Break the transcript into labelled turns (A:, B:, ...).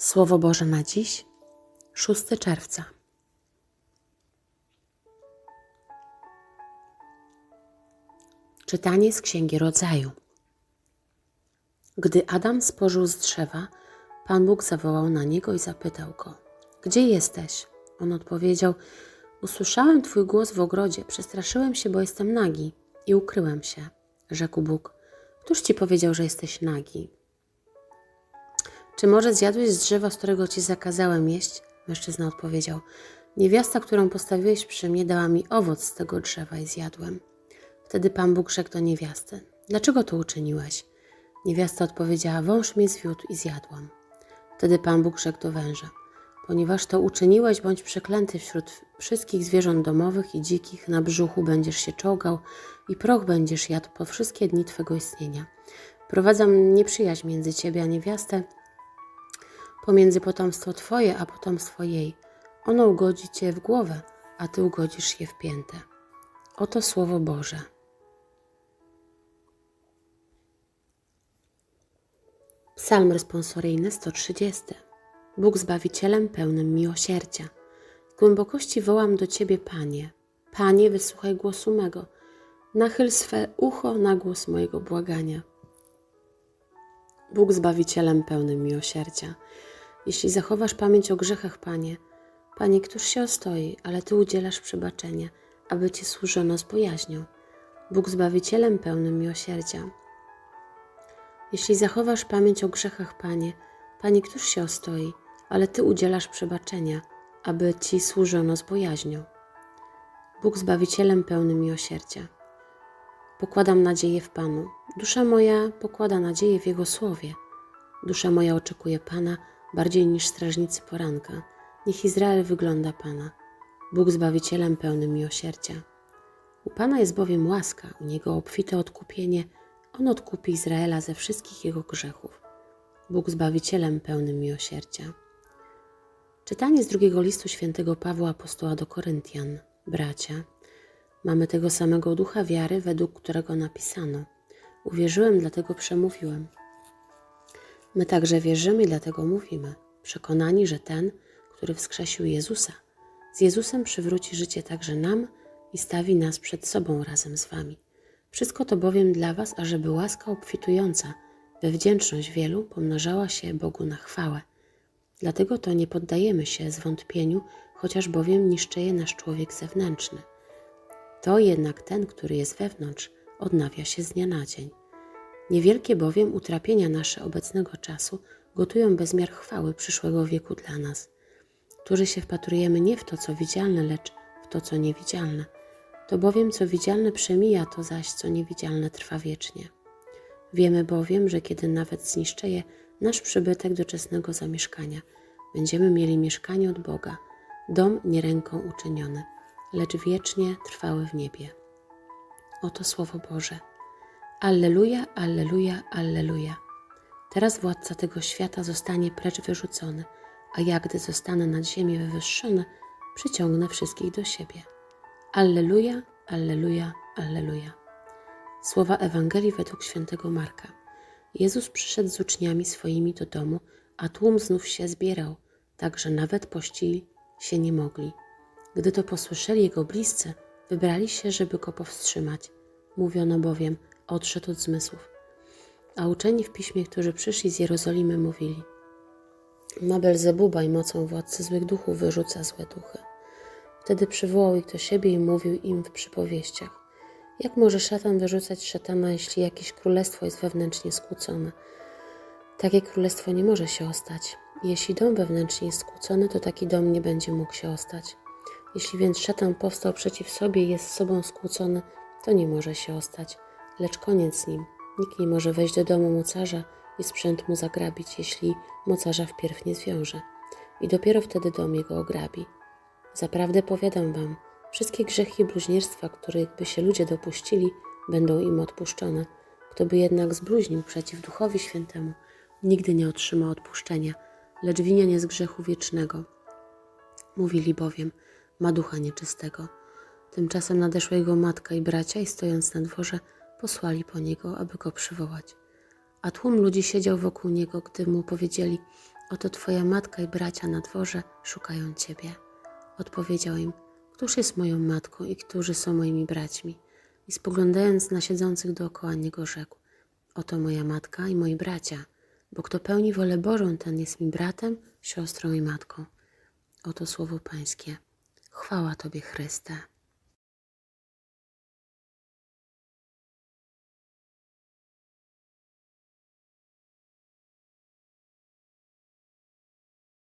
A: Słowo Boże na dziś, 6 czerwca. Czytanie z Księgi Rodzaju. Gdy Adam spożył z drzewa, Pan Bóg zawołał na niego i zapytał go: Gdzie jesteś? On odpowiedział: Usłyszałem Twój głos w ogrodzie, przestraszyłem się, bo jestem nagi i ukryłem się. Rzekł Bóg: Któż ci powiedział, że jesteś nagi? Czy może zjadłeś z drzewa, z którego ci zakazałem jeść? Mężczyzna odpowiedział: Niewiasta, którą postawiłeś przy mnie, dała mi owoc z tego drzewa i zjadłem. Wtedy Pan Bóg rzekł do niewiasty: Dlaczego to uczyniłeś? Niewiasta odpowiedziała: Wąż mnie zwiódł i zjadłam. Wtedy Pan Bóg rzekł do węża: Ponieważ to uczyniłeś, bądź przeklęty wśród wszystkich zwierząt domowych i dzikich, na brzuchu będziesz się czołgał i proch będziesz jadł po wszystkie dni Twego istnienia. Prowadzam nieprzyjaźń między Ciebie a niewiastę, pomiędzy potomstwo Twoje a potomstwo jej. Ono ugodzi Cię w głowę, a Ty ugodzisz je w piętę. Oto Słowo Boże. Psalm responsoryjny 130. Bóg Zbawicielem pełnym miłosierdzia. W głębokości wołam do Ciebie, Panie. Panie, wysłuchaj głosu mego. Nachyl swe ucho na głos mojego błagania. Bóg Zbawicielem pełnym miłosierdzia. Jeśli zachowasz pamięć o grzechach, Panie, Panie, któż się ostoi, ale Ty udzielasz przebaczenia, aby Ci służono z bojaźnią. Bóg Zbawicielem pełnym miłosierdzia. Jeśli zachowasz pamięć o grzechach, Panie, Panie, któż się ostoi, ale Ty udzielasz przebaczenia, aby Ci służono z bojaźnią. Bóg Zbawicielem pełnym miłosierdzia. Pokładam nadzieję w Panu. Dusza moja pokłada nadzieję w Jego słowie. Dusza moja oczekuje Pana bardziej niż strażnicy poranka. Niech Izrael wygląda Pana. Bóg Zbawicielem pełnym miłosierdzia. U Pana jest bowiem łaska, u Niego obfite odkupienie. On odkupi Izraela ze wszystkich jego grzechów. Bóg Zbawicielem pełnym miłosierdzia. Czytanie z drugiego listu świętego Pawła Apostoła do Koryntian. Bracia, mamy tego samego ducha wiary, według którego napisano. Uwierzyłem, dlatego przemówiłem. My także wierzymy i dlatego mówimy, przekonani, że ten, który wskrzesił Jezusa, z Jezusem przywróci życie także nam i stawi nas przed sobą razem z wami. Wszystko to bowiem dla was, ażeby łaska obfitująca we wdzięczność wielu pomnażała się Bogu na chwałę. Dlatego to nie poddajemy się zwątpieniu, chociaż bowiem niszczeje nasz człowiek zewnętrzny. To jednak ten, który jest wewnątrz, odnawia się z dnia na dzień. Niewielkie bowiem utrapienia nasze obecnego czasu gotują bezmiar chwały przyszłego wieku dla nas, którzy się wpatrujemy nie w to, co widzialne, lecz w to, co niewidzialne. To bowiem, co widzialne przemija, to zaś, co niewidzialne trwa wiecznie. Wiemy bowiem, że kiedy nawet zniszczeje nasz przybytek doczesnego zamieszkania, będziemy mieli mieszkanie od Boga, dom nie ręką uczyniony, lecz wiecznie trwały w niebie. Oto Słowo Boże. Alleluja, alleluja, alleluja. Teraz władca tego świata zostanie precz wyrzucony, a ja, gdy zostanę nad ziemię wywyższony, przyciągnę wszystkich do siebie. Alleluja, alleluja, alleluja. Słowa Ewangelii według świętego Marka. Jezus przyszedł z uczniami swoimi do domu, a tłum znów się zbierał, tak że nawet pościli się nie mogli. Gdy to posłyszeli jego bliscy, wybrali się, żeby go powstrzymać. Mówiono bowiem, odszedł od zmysłów. A uczeni w piśmie, którzy przyszli z Jerozolimy, mówili: Ma Belzebuba i mocą władcy złych duchów wyrzuca złe duchy. Wtedy przywołał ich do siebie i mówił im w przypowieściach: Jak może szatan wyrzucać szatana, jeśli jakieś królestwo jest wewnętrznie skłócone? Takie królestwo nie może się ostać. Jeśli dom wewnętrznie jest skłócony, to taki dom nie będzie mógł się ostać. Jeśli więc szatan powstał przeciw sobie i jest z sobą skłócony, to nie może się ostać, lecz koniec z nim. Nikt nie może wejść do domu mocarza i sprzęt mu zagrabić, jeśli mocarza wpierw nie zwiąże. I dopiero wtedy dom jego ograbi. Zaprawdę powiadam wam, wszystkie grzechy i bluźnierstwa, których by się ludzie dopuścili, będą im odpuszczone. Kto by jednak zbluźnił przeciw Duchowi Świętemu, nigdy nie otrzyma odpuszczenia, lecz winien jest grzechu wiecznego. Mówili bowiem, ma ducha nieczystego. Tymczasem nadeszła jego matka i bracia i stojąc na dworze, posłali po niego, aby go przywołać. A tłum ludzi siedział wokół niego, gdy mu powiedzieli: Oto twoja matka i bracia na dworze szukają ciebie. Odpowiedział im, któż jest moją matką i którzy są moimi braćmi? I spoglądając na siedzących dookoła niego rzekł, oto moja matka i moi bracia, bo kto pełni wolę Bożą, ten jest mi bratem, siostrą i matką. Oto słowo Pańskie. Chwała Tobie, Chryste.